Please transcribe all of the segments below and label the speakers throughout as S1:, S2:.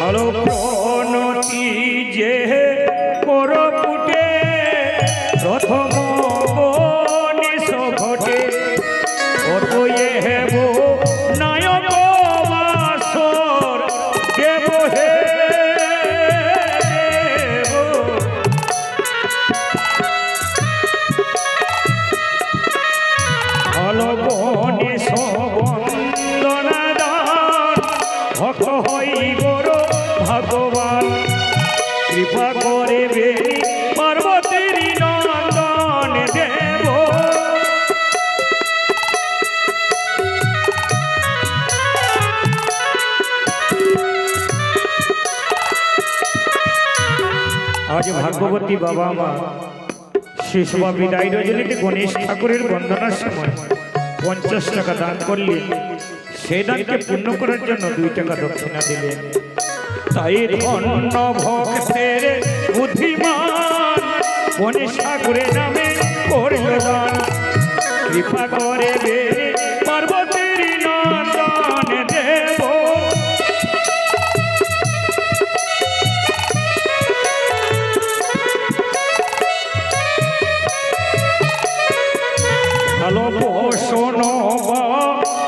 S1: ভালো যে আজ ভাগবতী বাবা মা শিশুবা বিদায় রজনীতে গণেশ ঠাকুরের বন্দনার সময় পঞ্চাশ টাকা দান করলে সে দানকে পূর্ণ করার জন্য দুই টাকা দক্ষিণা দিলেন। তাই ধন্য ভক্তের বুদ্ধিমান, গণেশ ঠাকুরের নামে করল দান। কৃপা করে ভালো পোষণ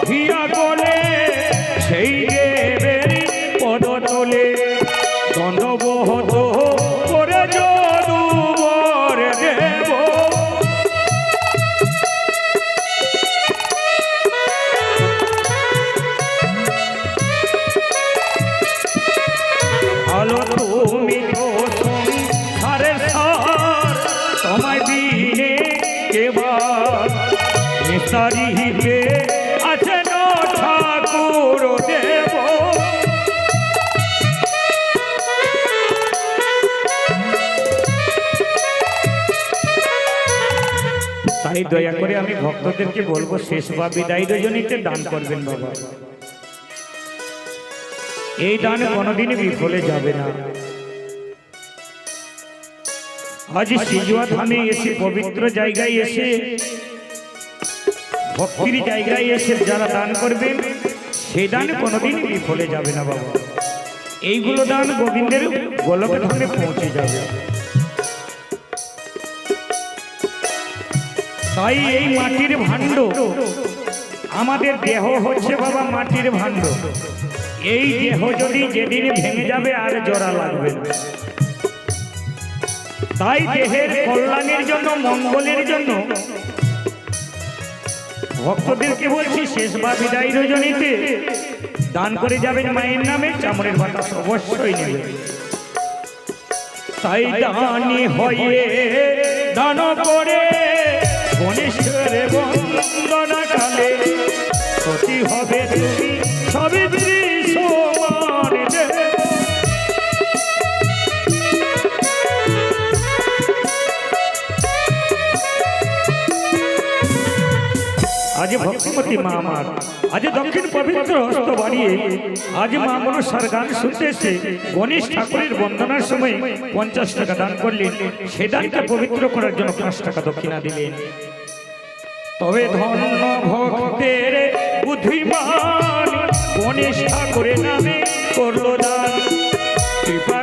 S1: ভিয়া তাই দয়া করে আমি ভক্তদেরকে বলব, শেষ বা বিদায় রজনীতে দান করবেন বাবা। এই দান কোনোদিনই বিফলে যাবে না। আজ সিজুয়া ধামে এসে পবিত্র জায়গায় এসে, ভক্তির জায়গায় এসে যারা দান করবেন, সেই দান কোনোদিনই বিফলে যাবে না বাবা। এইগুলো দান গোবিন্দের গোলকে ধামে পৌঁছে যাবে। তাই এই মাটির ভাণ্ড। আমাদের দেহ হচ্ছে বাবা মাটির ভাণ্ড। এই দেহ যদি যেদিন ভেঙে যাবে, আর জোড়া লাগবে তাই দেহের কল্যাণের জন্য, মঙ্গলের জন্য ভক্তদেরকে বলছি, শেষ বা বিদায় রজনীতে দান করে যাবেন মায়ের নামে চামড়ের বাতাস অবশ্যই নেবে। তাই দানি হয়ে দান করে গণেশের বন্দনা কালে সতী হবে তুমি সবিত্রী সমান আজ ভক্তিমতী মা আমার আজ দক্ষিণ পবিত্র হস্ত বাড়িয়ে আজ মা মনসার গান শুনতে এসে গণেশ ঠাকুরের বন্দনার সময় পঞ্চাশ টাকা দান করলেন। সে দানকে পবিত্র করার জন্য পাঁচ টাকা দক্ষিণা দিলেন। তবে ধন্য ভক্তের বুদ্ধিমান গণেশ ঠাকুরের নামে করল দান। কৃপা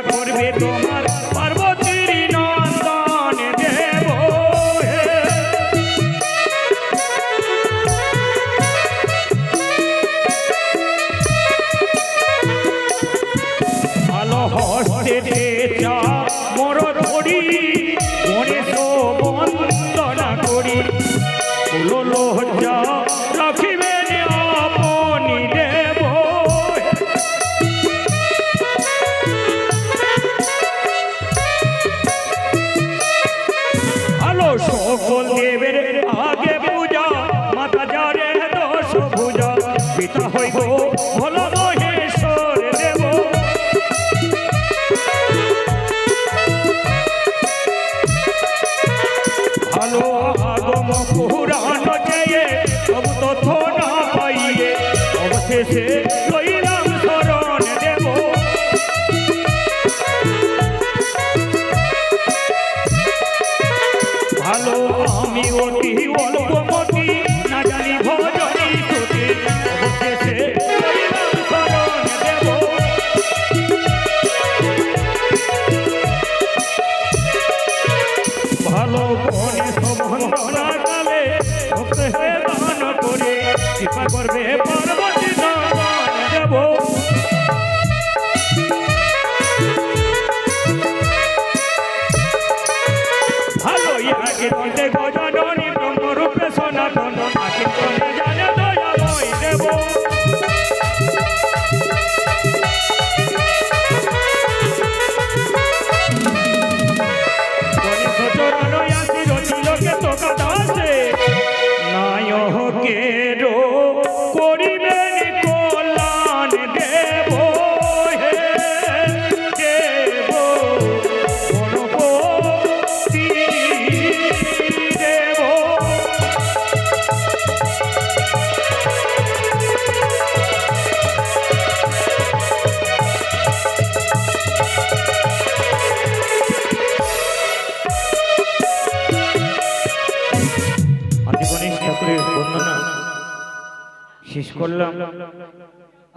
S1: অতি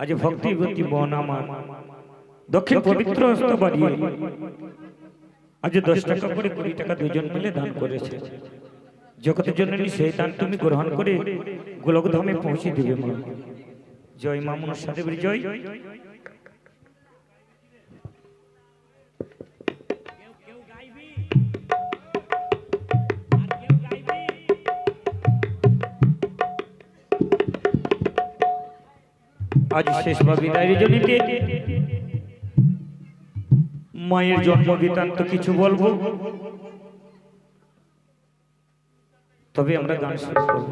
S1: আজ ভক্তিবতী বন আমার। দক্ষিণ পবিত্র হস্ত বাড়িয়ে আজ দশ টাকা করে কুড়ি টাকা দুজন মিলে দান করেছে। জগতের জন্য সেই দান তুমি গ্রহণ করে গোলকধামে পৌঁছে দিবে মা। জয় মা জয় জয়। আজ শেষ বা জনিতে মায়ের জন্ম বৃত্তান্ত কিছু বলব? তবে আমরা গান শুরু করব।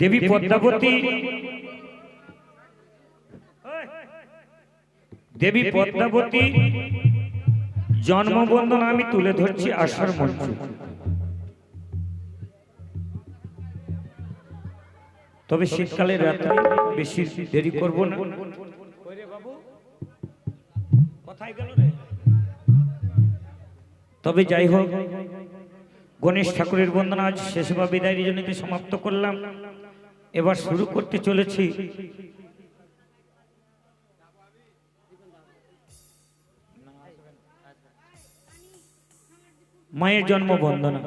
S1: দেবী পদ্মাবতী। দেবী পদ্মাবতী জন্মবন্ধন আমি তুলে ধরছি আষাঢ় মঞ্চ। তবে শীতকালের রাত্রে বেশি দেরি করব না? তবে যাই হোক গণেশ ঠাকুরের বন্দনা আজ শেষ বা বিদায়ের জন্য সমাপ্ত করলাম। এবার শুরু করতে চলেছি। মায়ের জন্ম বন্দনা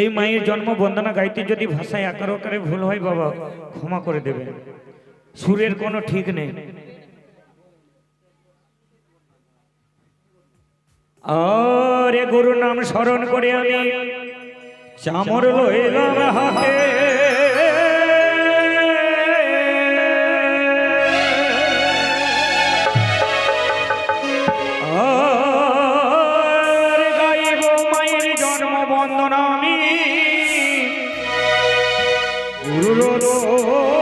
S1: এই মায়ের জন্ম বন্দনা গাইতে যদি ভাষায় আকার আকারে ভুল হয় বাবা, ক্ষমা করে দেবে। সুরের কোনো ঠিক নেই। আরে গুরু নাম স্মরণ করে আমি। চামর লইলাম হাতে গুরুর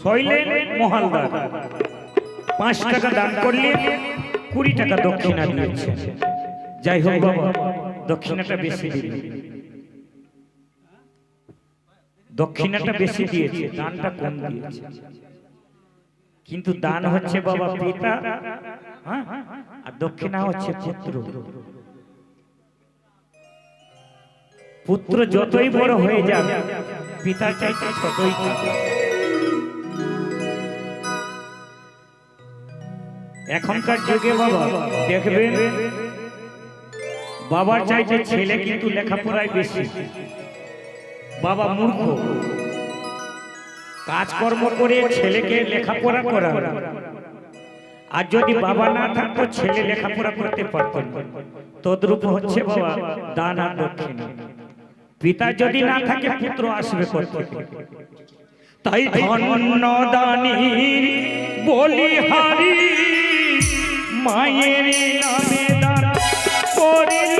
S1: শৈলেন মহালদার পাঁচ টাকা দান করলে কুড়ি টাকা দক্ষিণা দিয়েছে। যাই হোক বাবা দক্ষিণাটা বেশি দিল দক্ষিণাটা বেশি দিয়েছে দানটা কম দিয়েছে। কিন্তু দান হচ্ছে বাবা পিতা হ্যাঁ? আর দক্ষিণা হচ্ছে পুত্র। পুত্র। যতই বড় হয়ে যাবে পিতার চাইতে ছোটই এখনকার যুগে বাবা দেখবেন বাবার চাইতে ছেলে কিন্তু লেখাপড়ায় বেশি। বাবা মূর্খ। কাজকর্ম করে ছেলেকে লেখাপড়া করা আর যদি বাবা না থাকতো, ছেলে লেখাপড়া করতে পারত তদ্রূপ হচ্ছে বাবা দান আর দক্ষিণ। পিতা যদি না থাকে, পুত্র আসবে করতে তাই ধন্য দানির বলিহারি মায়ের নামে দান করিল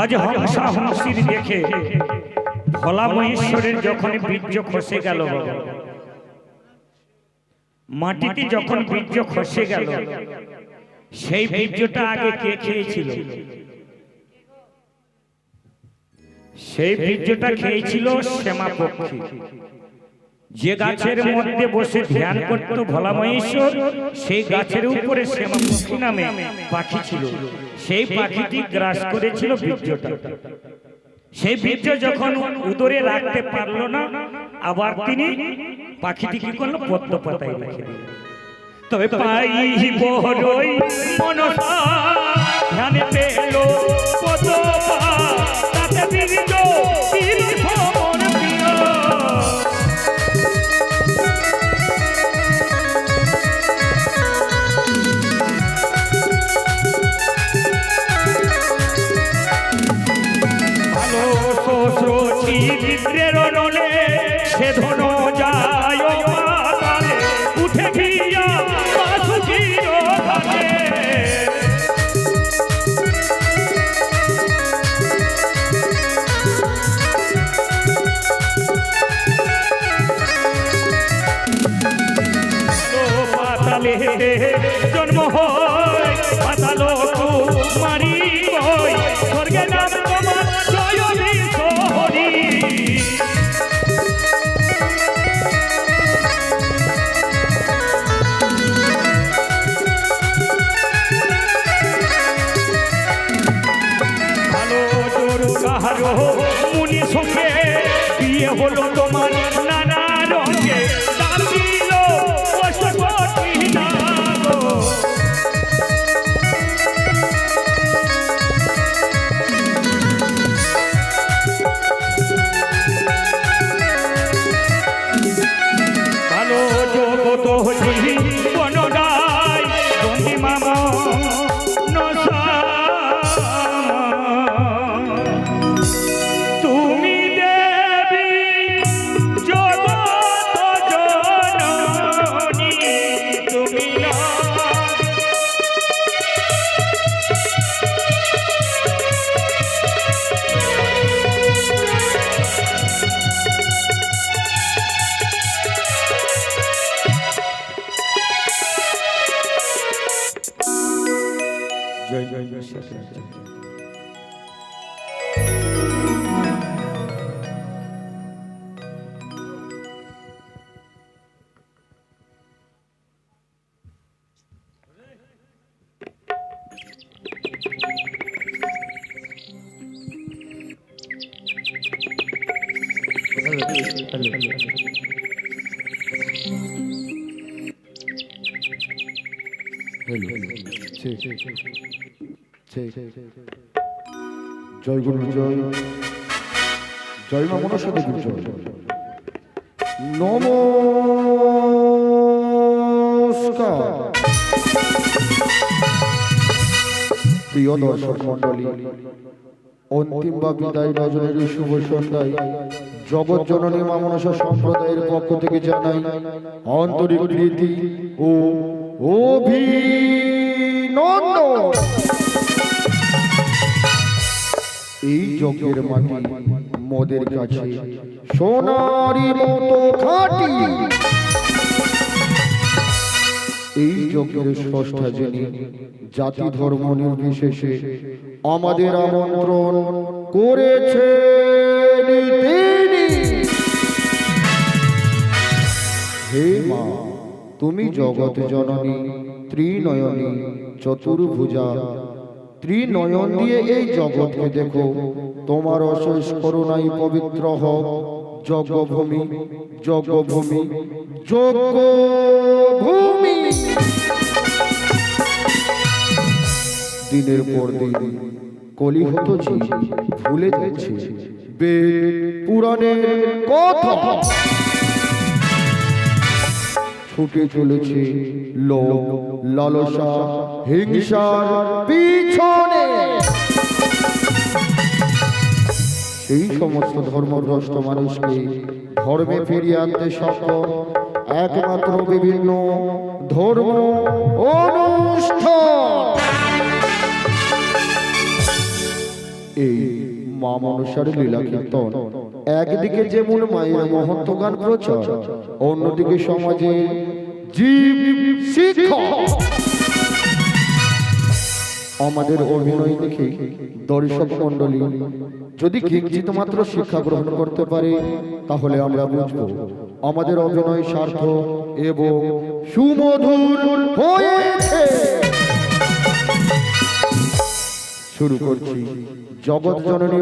S1: আজ হংসা হংসির দেখে ভোলা মহেশ্বরের যখন বীর্য খসে গেল মাটিতে যখন বীর্য খসে গেল সেই বীর্যটা আগে কে খেয়েছিল? সেই বীর্যটা খেয়েছিল শ্যামা পক্ষী যে গাছের মধ্যে বসে ধ্যান করত ভোলা মহেশ্বর সেই গাছের উপরে শ্যামামুখী নামে পাখি ছিল। সেই পাখিটি গ্রাস করেছিল বীর্যটা। সেই বীর্য যখন উদরে রাখতে পারল না আবার তিনি পাখিটি কি করল? পদ্ম পাতায় রেখে তবে পাই বড়ই মনসা ধ্যানে পেল পাতালে জন্ম হয় পাতালো মারি স্বর্গে নাম তোমার মুনি সঙ্গে বিয়ে হলো তোমার জয়
S2: গুরু, জয়। জয় মা মনসা দেবীর জয়। নমস্কার। প্রিয় দর্শক মন্ডলী অন্তিম বা বিদায় নজরের শুভ সন্ধ্যায় জগৎ জননী মা মনসা সম্প্রদায়ের পক্ষ থেকে জানাই আন্তরিক প্রীতি ও এই যজ্ঞের মাটি মদের কাছে, সোনারি মতো খাঁটি। এই যজ্ঞের ষষ্ঠা জাতি ধর্ম নির্বিশেষে আমাদের আমন্ত্রণ করেছে হে মা তুমি জগৎ জননী ত্রিনয়নী চতুর্ভুজা। ত্রিনয়ন দিয়ে এই জগৎকে দেখো। তোমার অশেষ করুণাই পবিত্র হোক যজ্ঞভূমি যজ্ঞভূমি যজ্ঞভূমি। দিনের পর দিন কলি হতো ভুলে যাচ্ছে বেদ পুরাণের কথা। ছুটে চলেছে লোভ লালসা, হিংসার পিছনে। সেই সমস্ত ধর্মভ্রষ্ট মানুষকে ধর্মে ফিরিয়ে আনতে সক্ষম একমাত্র বিভিন্ন ধর্ম অনুষ্ঠান। এই মা মনসার লীলা কীর্তন। একদিকে যেমন মায়ের মহত্ব গান প্রচার, অন্যদিকে সমাজে জীব আমাদের অভিনয় দেখে দর্শক মন্ডলী যদি কিঞ্চিত মাত্র শিক্ষা গ্রহণ করতে পারে, তাহলে আমরা বুঝব আমাদের অভিনয় সার্থক এবং সুমধুর হয়েছে। শুরু করছি জগৎ জননী